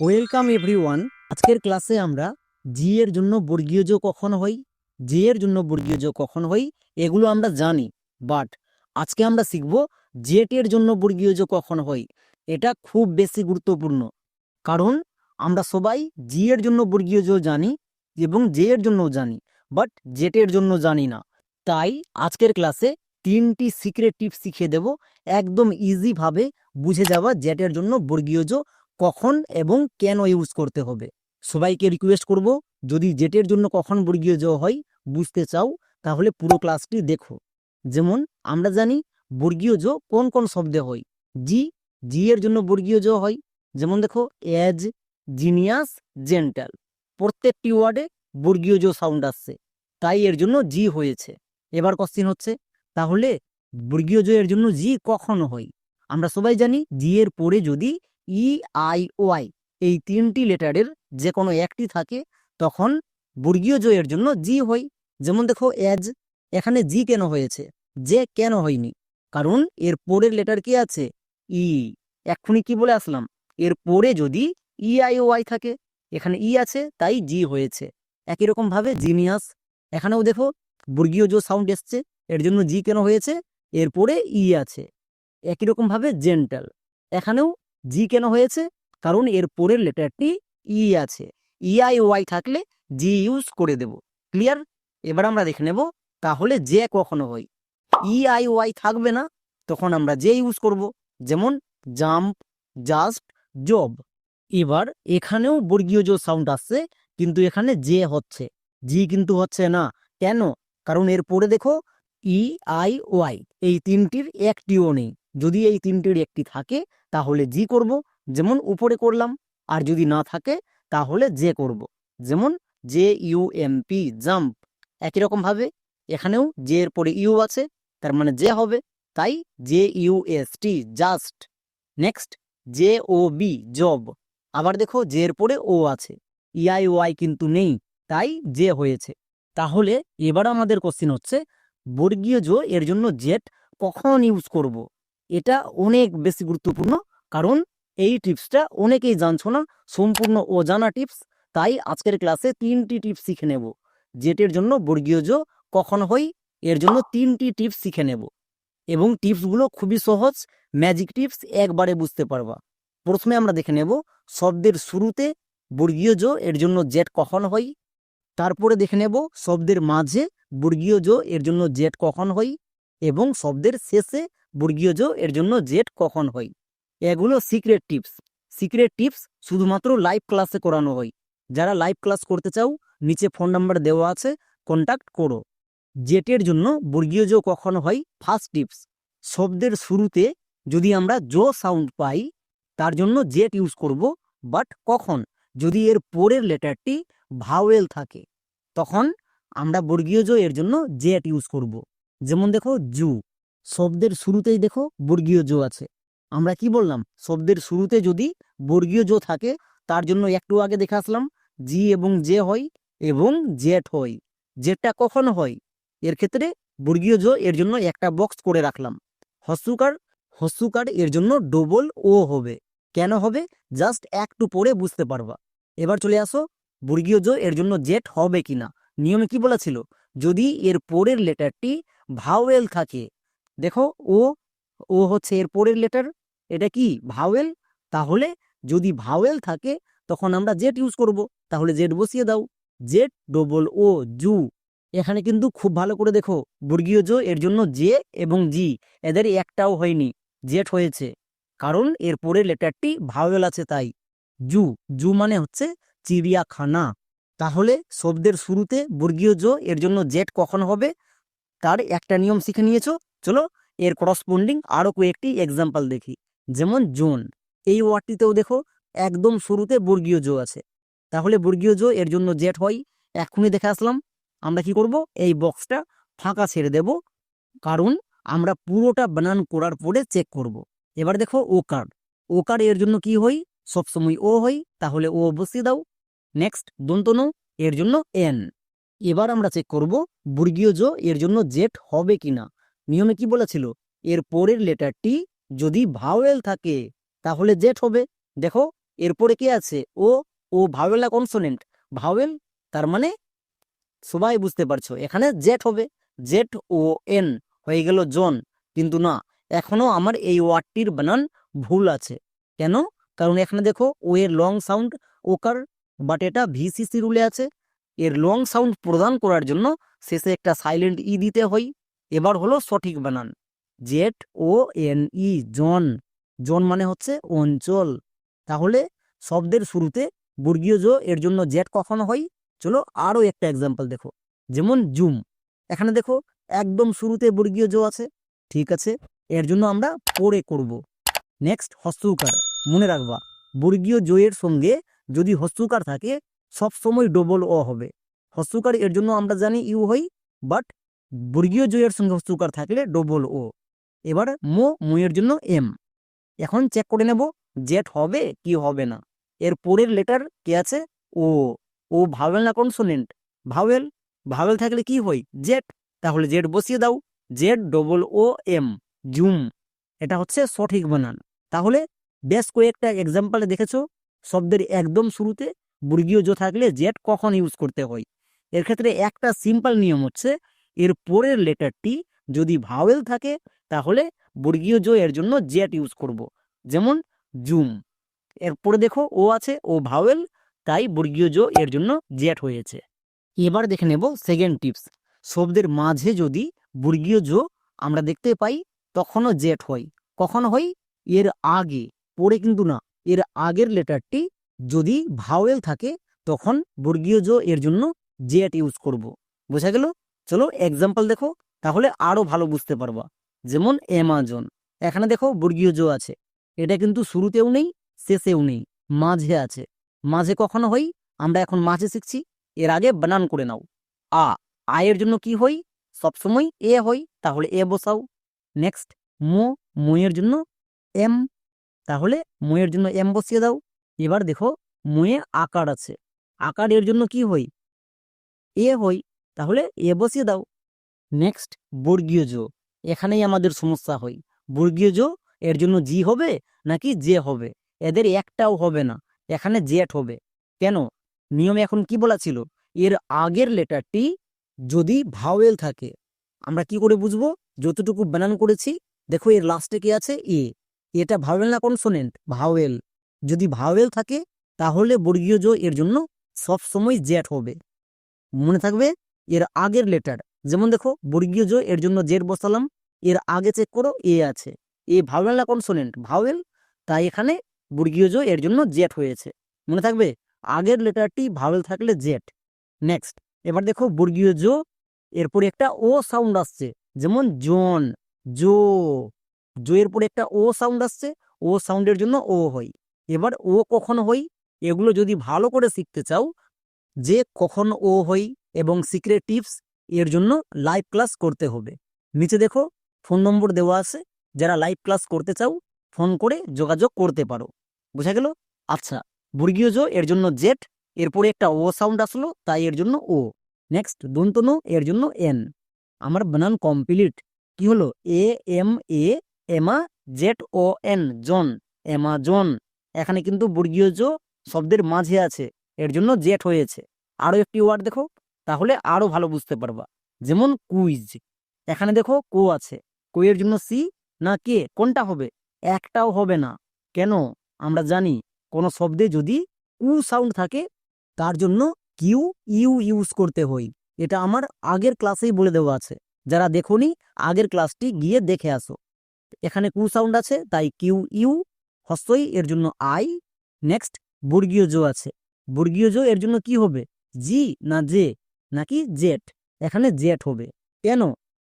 Welcome everyone আজকের ক্লাসে আমরা জি এর জন্য বর্গীয় যোগ কখন হয়? জি এর জন্য বর্গীয় যোগ কখন হয়? এগুলো আমরা জানি। বাট আজকে আমরা শিখব জেট এর জন্য বর্গীয় যোগ কখন হয়? এটা খুব বেশি গুরুত্বপূর্ণ। কারণ আমরা সবাই জি এর জন্য বর্গীয় যোগ জানি এবং জে এর জন্যও জানি বাট জেটের জন্য জানি না। তাই আজকের ক্লাসে তিনটি সিক্রেট টিপস শিখিয়ে দেব। একদম ইজিভাবে বুঝে যাওয়া জেটের জন্য বর্গীয় যোগ কখন এবং কেন ইউজ করতে হবে? সবাইকে রিকোয়েস্ট করব, যদি জেটের জন্য কখন বর্গীয় জ হয়, বুঝতে চাও, তাহলে পুরো ক্লাসটি দেখো। যেমন, আমরা জানি বর্গীয় জ কোন কোন শব্দে হয়। জি জি এর জন্য বর্গীয় জ হয়। যেমন দেখো এজ জিনিয়াস জেন্টাল প্রত্যেকটি ওয়ার্ডে বর্গীয় জ সাউন্ড আসছে। তাই এর জন্য জি হয়েছে। এবার কোশ্চিন হচ্ছে, তাহলে বর্গীয় জ এর জন্য জি কখন হয়? আমরা সবাই জানি জি এর পরে যদি ই আই ওয়াই এই তিনটি লেটারের যে কোনো একটি থাকে, তখন বর্গীয় জয়ের জন্য জি হয়। যেমন দেখো এজ এখানে জি কেন হয়েছে? যে কেন হয়নি? কারণ এর পরের লেটার কি আছে? ই এক্ষুনি কি বলে আসলাম? এর পরে যদি ই আই ওয়াই থাকে, এখানে ই আছে, তাই জি হয়েছে। একই রকম ভাবে জিনিয়াস এখানেও দেখো, বর্গীয় জো সাউন্ড এসছে, এর জন্য জি কেন হয়েছে? এর পরে ই আছে। একই রকম ভাবে জেন্টাল এখানেও জি কেন হয়েছে? কারণ এর পরের লেটারটি ই আছে। ইআই ওয়াই থাকলে জি ইউজ করে দেব। ক্লিয়ার? এবার আমরা দেখে নেব তাহলে যে কখনো হয়। ইআই ওয়াই থাকবে না, তখন আমরা যে ইউজ করব? যেমন জাম্প, জাস্ট, জব। এবার এখানেও বর্গীয় যে সাউন্ড আসছে, কিন্তু এখানে যে হচ্ছে। জি কিন্তু হচ্ছে না। কেন? কারণ এর পরে দেখো ই আই ওয়াই এই তিনটির একটিও নেই। যদি এই তিনটির একটি থাকে, তাহলে জি করব, যেমন উপরে করলাম, আর যদি না থাকে, তাহলে যে করব। যেমন J, U, M, P, jump, একই রকম ভাবে, এখানেও জে এর পরে ইউ আছে, তার মানে যে হবে, তাই J, U, S, T, just. Next, J, O, B, job, আবার দেখো জে এর পরে ও আছে ইআই ওয়াই কিন্তু নেই, তাই যে হয়েছে। তাহলে এবার আমাদের কোশ্চিন হচ্ছে, বর্গীয় জো এর জন্য জেট কখন ইউজ করব। এটা অনেক বেশি গুরুত্বপূর্ণ, কারণ এই টিপসটা অনেকেই জানছো না, সম্পূর্ণ অজানা টিপস, তাই আজকের ক্লাসে তিনটি টিপস শিখে নেব জেটের জন্য বর্গীয় জো কখন হই এর জন্য তিনটি টিপস শিখে নেব, এবং টিপসগুলো খুবই সহজ, ম্যাজিক টিপস, একবারে বুঝতে পারবা। প্রথমে আমরা দেখে নেব শব্দের শুরুতে বর্গীয় জো, এর জন্য জেট কখন হই তারপরে দেখে নেব শব্দের মাঝে বর্গীয় জো, এর জন্য জেট কখন হই এবং শব্দের শেষে বর্গীয় জো এর জন্য জেট কখন হয়? এগুলো সিক্রেট টিপস সিক্রেট টিপস শুধুমাত্র লাইভ ক্লাসে করানো হয়। যারা লাইভ ক্লাস করতে চাও, নিচে ফোন নাম্বার দেওয়া আছে কন্ট্যাক্ট করো। জেটের জন্য বর্গীয় জো কখন হয়? ফার্স্ট টিপস শব্দের শুরুতে যদি আমরা জো সাউন্ড পাই, তার জন্য জেট ইউজ করব বাট কখন? যদি এর পরের লেটারটি ভাওয়েল থাকে, তখন আমরা বর্গীয় জো এর জন্য জেট ইউজ করব। যেমন দেখো, জু। শব্দের শুরুতেই দেখো বর্গীয় জো আছে। আমরা কি বললাম? শব্দের শুরুতে যদি বর্গীয় জো থাকে, তার জন্য একটু আগে দেখে আসলাম, জি এবং জে হয় এবং জেট হয়। জেটটা কখন হয়? এর ক্ষেত্রে বর্গীয় জো এর জন্য একটা বক্স করে রাখলাম। হস্যুকার হস্যুকার এর জন্য ডবল ও হবে। কেন হবে? জাস্ট একটু পরে বুঝতে পারবা। এবার চলে আসো, বর্গীয় জো এর জন্য জেট হবে কিনা? নিয়মে কি বলেছিল? যদি এর পরের লেটারটি ভাওয়েল থাকে দেখো, ও ও হচ্ছে এর পরের লেটার এটা কি? ভাওয়েল তাহলে যদি ভাওয়েল থাকে, তখন আমরা জেট ইউজ করব। তাহলে জেড বসিয়ে দাও। জেড ডবল ও জু এখানে কিন্তু খুব ভালো করে দেখো, বর্গীয় জো, এর জন্য জে এবং জি এদের একটাও হয়নি জেট হয়েছে। কারণ এর পরের লেটারটি ভাওয়েল আছে তাই। জু জু মানে হচ্ছে চিড়িয়াখানা। তাহলে শব্দের শুরুতে বর্গীয় জো, এর জন্য জেট কখন হবে? তার একটা নিয়ম শিখে নিয়েছো। চলো এর করসপন্ডিং আরও কয়েকটি এক্সাম্পল দেখি। যেমন জোন। এই ওয়ার্ডটিতেও দেখো, একদম শুরুতে বর্গীয় জো আছে। তাহলে বর্গীয় জো এর জন্য জেট হয়। এখনই দেখে আসলাম। আমরা কি করব? এই বক্সটা ফাঁকা ছেড়ে দেব। কারণ আমরা পুরোটা বানান করার পরে চেক করব। এবার দেখো ও কার্ড ও কার্ড এর জন্য কি হই সবসময় ও হই তাহলে ও বসিয়ে দাও। নেক্সট দন্তনু এর জন্য এন এবার আমরা চেক করব বর্গীয় জো এর জন্য জেট হবে কিনা। নিয়মে কি বলেছিল? এর পরের লেটারটি যদি ভাওয়েল থাকে, তাহলে জেট হবে। দেখো এরপরে কি আছে? O O vowel consonant. Vowel, তার মানে সবাই বুঝতে পারছ, এখানে জেট হবে। জেট ও এন হয়ে গেল জন, কিন্তু না, এখনও আমার এই ওয়ার্ডটির বানান ভুল আছে। কেন? কারণ এখানে দেখো, ও এর লং সাউন্ড ওকার, বাট এটা ভিসিসি রুলে আছে। এর লং সাউন্ড প্রদান করার জন্য শেষে একটা সাইলেন্ট ই দিতে হয়। এবার হলো সঠিক বানান। জেট ও এন ই, জন। জন মানে হচ্ছে অঞ্চল। তাহলে শব্দের শুরুতে বর্গীয় জো, এর জন্য জেট কখন হয়? চলো আরও একটা এক্সাম্পল দেখো। যেমন জুম। এখানে দেখো একদম শুরুতে বর্গীয় জো আছে, ঠিক আছে? এর জন্য আমরা পরে করব। নেক্সট হস্তকার। মনে রাখবা, বর্গীয় জয়ের সঙ্গে যদি হস্তকার থাকে সব সময় ডবল ও হবে। হস্তকার এর জন্য আমরা জানি ইউ হই বাট বর্গীয় জয়ের সঙ্গে সুকার থাকলে ডবল ও এবার মো, মুয়ের জন্য এম এখন চেক করে নেব জেট হবে কি হবে না। এর পরের লেটার কে আছে? ও ও ভাওয়েল না কনসোনেন্ট ভাওয়েল ভাওয়েল থাকলে কি হয়? জেট তাহলে জেড বসিয়ে দাও। Z double O M zoom. এটা হচ্ছে সঠিক বানান। তাহলে বেশ কয়েকটা এক্সাম্পলে দেখেছ? শব্দের একদম শুরুতে বর্গীয় জো থাকলে জেট কখন ইউজ করতে হয়? এর ক্ষেত্রে একটা সিম্পল নিয়ম হচ্ছে এর পরের লেটারটি যদি ভাওয়েল থাকে, তাহলে বর্গীয় জো এর জন্য জেট ইউজ করব। যেমন জুম। এরপরে দেখো ও আছে, ও ভাওয়েল তাই বর্গীয় জো এর জন্য জেট হয়েছে। এবার দেখে নেব সেকেন্ড টিপস শব্দের মাঝে যদি বর্গীয় জো আমরা দেখতে পাই, তখনও জেট হয়। কখন হয়? এর আগে, পরে কিন্তু না। এর আগের লেটারটি যদি ভাওয়েল থাকে, তখন বর্গীয় জো এর জন্য জেট ইউজ করব। বোঝা গেল? চলো এক্সাম্পল দেখো, তাহলে আরও ভালো বুঝতে পারবা। যেমন অ্যামাজন, এখানে দেখো বর্গীয় জো আছে। এটা কিন্তু শুরুতেও নেই, শেষেও নেই, মাঝে আছে। মাঝে কখনো হই আমরা এখন মাঝে শিখছি, এর আগে বানান করে নাও। আ আয়ের জন্য কি হই সবসময় এ হই তাহলে এ বসাও। নেক্সট মো, ময়ের জন্য এম, তাহলে ময়ের জন্য এম বসিয়ে দাও। এবার দেখো, ময়ে আকার আছে। আকার এর জন্য কি হই এ হই তাহলে এ বসিয়ে দাও। নেক্সট বর্গীয় জো এখানেই আমাদের সমস্যা হয়। বর্গীয় জো এর জন্য জি হবে নাকি জে হবে? এদের একটাও হবে না। এখানে জেট হবে। কেন? নিয়মে এখন কি বলা ছিল এর আগের লেটারটি যদি ভাওয়েল থাকে, আমরা কি করে বুঝব? যতটুকু বানান করেছি, দেখো এর লাস্টে কি আছে? এ। এটা ভাওয়েল না কনসোনেন্ট ভাওয়েল। যদি ভাওয়েল থাকে, তাহলে বর্গীয় জো এর জন্য সব সময় জেট হবে। মনে থাকবে? এর আগের লেটার যেমন দেখো, বর্গীয় জো এর জন্য জেট বসালাম, এর আগে চেক করো, এ আছে। এ ভাওয়েল না কনসোনেন্ট ভাওয়েল তাই এখানে বর্গীয় জো এর জন্য জেট হয়েছে। মনে থাকবে? আগের লেটারটি ভাওয়েল থাকলে জেট। নেক্সট এবার দেখো, বর্গীয় জো এরপরে একটা ও সাউন্ড আসছে। যেমন, জন জো জো এর পরে একটা ও সাউন্ড আসছে। ও সাউন্ডের জন্য ও হয়। এবার ও কখন হই এগুলো যদি ভালো করে শিখতে চাও, যে কখন ও হই এবং সিক্রেট টিপস এর জন্য লাইভ ক্লাস করতে হবে। নিচে দেখো ফোন নম্বর দেওয়া আছে, যারা লাইভ ক্লাস করতে চাও ফোন করে যোগাযোগ করতে পারো। বুঝা গেল? আচ্ছা বর্গীয় জো এর জন্য জেট এরপরে একটা ও সাউন্ড আসলো, তাই এর জন্য ও। নেক্সট দন্তনু এর জন্য এন আমার বানান কমপ্লিট কি হলো? এ এম এ এমা জেট ও এন জন এমাজন এখানে কিন্তু বর্গীয় জো শব্দের মাঝে আছে, এর জন্য জেট হয়েছে। আরও একটি ওয়ার্ড দেখো। তাহলে আরও ভালো বুঝতে পারবা। যেমন কুইজ। এখানে দেখো কো আছে। কোয়ের জন্য সি না কে? কোনটা হবে? একটাও হবে না। কেন? আমরা জানি কোনো শব্দে যদি কু সাউন্ড থাকে, তার জন্য কিউ, ইউ ইউজ করতে হই এটা আমার আগের ক্লাসেই বলে দেওয়া আছে। যারা দেখোনি, আগের ক্লাসটি গিয়ে দেখে আসো। এখানে কু সাউন্ড আছে, তাই কিউ, ইউ হস্তই এর জন্য আই। নেক্সট, বর্গীয় জো আছে। বর্গীয় জো এর জন্য কি হবে? জি না জে। নাকি জেট? এখানে জেট হবে। কেন?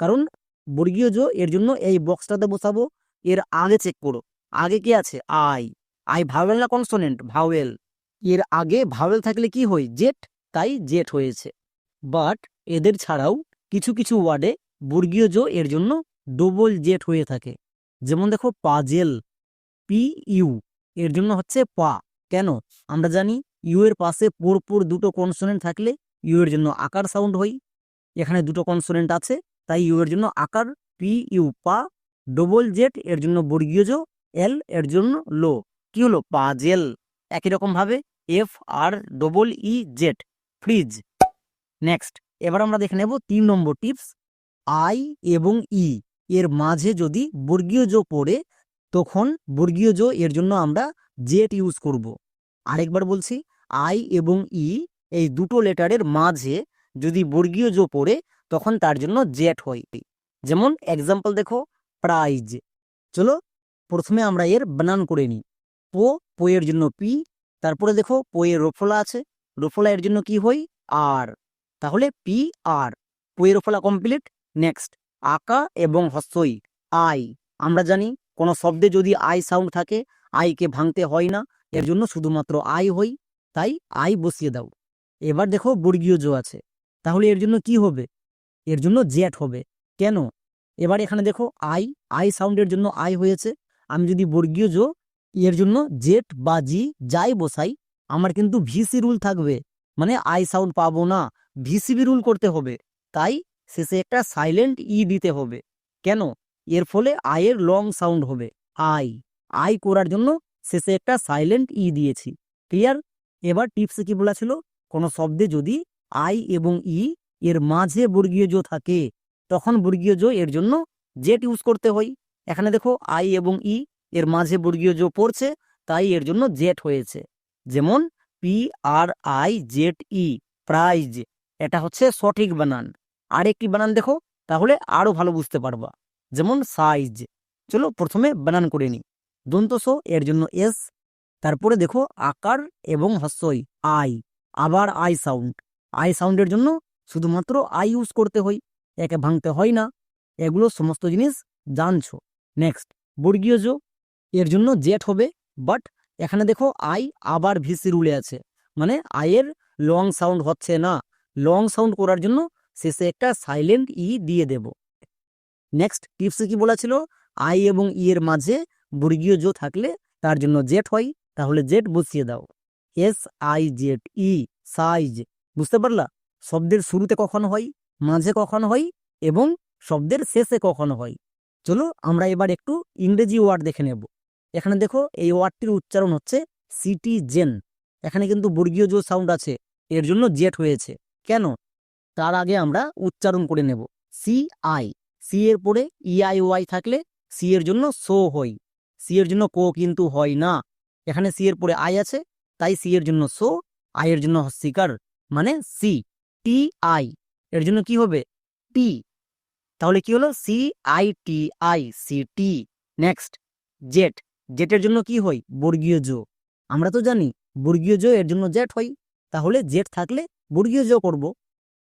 কারণ বর্গীয় জো এর জন্য এই বক্সটাতে বসাবো। এর আগে চেক করো। আগে কি আছে? আই। আই ভাওয়েল না কনসোনেন্ট? ভাওয়েল। এর আগে ভাওয়েল থাকলে কি হয়? জেট। তাই জেট হয়েছে। বাট এদের ছাড়াও কিছু কিছু ওয়ার্ডে বর্গীয় জো এর জন্য ডবল জেট হয়ে থাকে। যেমন দেখো, পাজেল পি ইউ এর জন্য হচ্ছে পা। কেন? আমরা জানি, ইউ এর পাশে পরপর দুটো কনসোনেন্ট থাকলে ইউ এর জন্য আকার সাউন্ড হই এখানে দুটো কনসোনেন্ট আছে, তাই ইউ এর জন্য আকার পি ইউ পা ডবল জেট এর জন্য বর্গীয় জো এল এর জন্য লো। কি হলো? পাজেল একই রকমভাবে F R double E Z freeze next এবার আমরা দেখে নেব তিন নম্বর টিপস আই এবং ই এর মাঝে যদি বর্গীয় জো পড়ে, তখন বর্গীয় জো এর জন্য আমরা জেট ইউজ করব। আরেকবার বলছি আই এবং ই এই দুটো লেটারের মাঝে যদি বর্গীয় জো পড়ে, তখন তার জন্য জেট হয়। যেমন এক্সাম্পল দেখো প্রাইজ চলো, প্রথমে আমরা এর বানান করে নিই। পো, পোয়ের জন্য পি, তারপরে দেখো পোয়ের রোফলা আছে। রোফলা এর জন্য কি হয়? আর। তাহলে পি, আর। পোয়ের রোফলা কমপ্লিট নেক্সট আকা এবং হস্যই আই। আমরা জানি, কোনো শব্দে যদি আই সাউন্ড থাকে, আইকে ভাঙতে হয় না, এর জন্য শুধুমাত্র আই হই তাই আই বসিয়ে দাও। এবার দেখো বর্গীয় জো আছে। তাহলে এর জন্য কি হবে? এর জন্য জেট হবে। কেন? এবার এখানে দেখো আই আই সাউন্ডের জন্য আই হয়েছে। আমি যদি বর্গীয় জো, এর জন্য জেট বা জি যাই বসাই, আমার কিন্তু ভিসি রুল থাকবে। মানে আই সাউন্ড পাবো না। ভিসিবি রুল করতে হবে। তাই শেষে একটা সাইলেন্ট ই দিতে হবে। কেন? এর ফলে আয়ের লং সাউন্ড হবে। আই আই করার জন্য শেষে একটা সাইলেন্ট ই দিয়েছি। ক্লিয়ার এবার টিপসে কি বলা ছিল? কোনো শব্দে যদি আই এবং ই এর মাঝে বর্গীয় জো থাকে, তখন বর্গীয় জো এর জন্য জেট ইউজ করতে হয়। এখানে দেখো আই এবং ই এর মাঝে বর্গীয় জো পড়ছে, তাই এর জন্য জেট হয়েছে। যেমন P R I Z E, prize, এটা হচ্ছে সঠিক বানান। আর একটি বানান দেখো, তাহলে আরও ভালো বুঝতে পারবা। যেমন সাইজ, চলো প্রথমে বানান করে নিই। দন্তস এর জন্য এস, তারপরে দেখো আকার এবং হস্যই আই। আবার আই সাউন্ড। আই সাউন্ডের জন্য শুধুমাত্র আই ইউজ করতে হয়, একে ভাঙতে হয় না। এগুলো সমস্ত জিনিস জানছো। নেক্সট, বর্গীয় জো, এর জন্য জেট হবে, বাট এখানে দেখো আই আবার ভিসি রুলে আছে। মানে আয়ের লং সাউন্ড হচ্ছে না। লং সাউন্ড করার জন্য শেষে একটা সাইলেন্ট ই দিয়ে দেব। নেক্সট, টিপসে কি বলা ছিল? আই এবং ই এর মাঝে বর্গীয় জো থাকলে তার জন্য জেট হয়, তাহলে জেট বসিয়ে দাও। S I Z E size বুঝতে পারলা? শব্দের শুরুতে কখন হয়, মাঝে কখন হয় এবং শব্দের শেষে কখন হয়। চলো আমরা এবার একটু ইংরেজি ওয়ার্ড দেখে নেব। এখানে দেখো, এই ওয়ার্ডটির উচ্চারণ হচ্ছে সিটিজেন এখানে কিন্তু বর্গীয় জো সাউন্ড আছে, এর জন্য জেট হয়েছে। কেন? তার আগে আমরা উচ্চারণ করে নেব। সি আই সি এর পরে ইআই ওয়াই থাকলে সি এর জন্য সো হই সি এর জন্য কো কিন্তু হয় না। এখানে সি এর পরে আই আছে তাই সি এর জন্য সো আই এর জন্য হস্যিকার মানে সি টি আই এর জন্য কি হবে? টি তাহলে কি হলো? C I T I C T next Z জেটের জন্য কি হয়? বর্গীয় জো, আমরা তো জানি বর্গীয় জো এর জন্য জেট হয়, তাহলে জেট থাকলে বর্গীয় জো করব,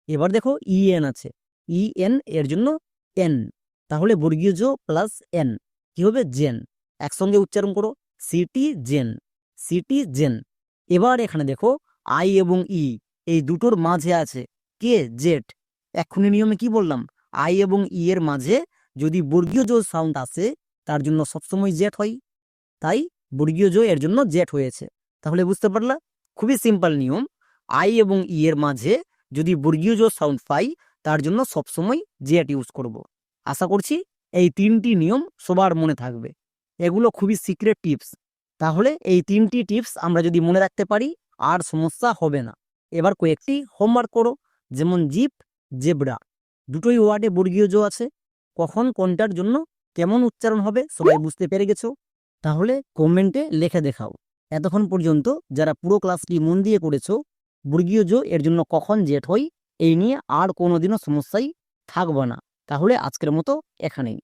এবার দেখো ই এন আছে ই এন এর জন্য এন তাহলে বর্গীয় জো প্লাস এন কি হবে? জেন একসঙ্গে উচ্চারণ করো সিটি জেন সিটি জেন এবার এখানে দেখো আই এবং ই এই দুটোর মাঝে আছে কে জেট এক্ষুনি নিয়মে কি বললাম? আই এবং ই এর মাঝে যদি বর্গীয় জো সাউন্ড আসে, তার জন্য সবসময় জেট হয়। তাই বর্গীয় জো এর জন্য জেট হয়েছে। তাহলে বুঝতে পারলা? খুবই সিম্পল নিয়ম। আই এবং ই এর মাঝে যদি বর্গীয় জো সাউন্ড পাই, তার জন্য সবসময় জেট ইউজ করব। আশা করছি এই তিনটি নিয়ম সবার মনে থাকবে। এগুলো খুবই সিক্রেট টিপস তাহলে এই তিনটি টিপস আমরা যদি মনে রাখতে পারি, আর সমস্যা হবে না। এবার কয়েকটি হোমওয়ার্ক করো, যেমন জিপ, জেব্রা। দুটোই ওয়ার্ডে বর্গীয় জো আছে। কখন কোনটার জন্য কেমন উচ্চারণ হবে সবাই বুঝতে পেরে গেছো? তাহলে কমেন্টে লেখে দেখাও। এতক্ষণ পর্যন্ত যারা পুরো ক্লাসটি মন দিয়ে করেছ, বর্গীয় জো এর জন্য কখন জেট হই, এই নিয়ে আর কোনোদিনও সমস্যাই থাকবে না। তাহলে আজকের মতো এখানেই।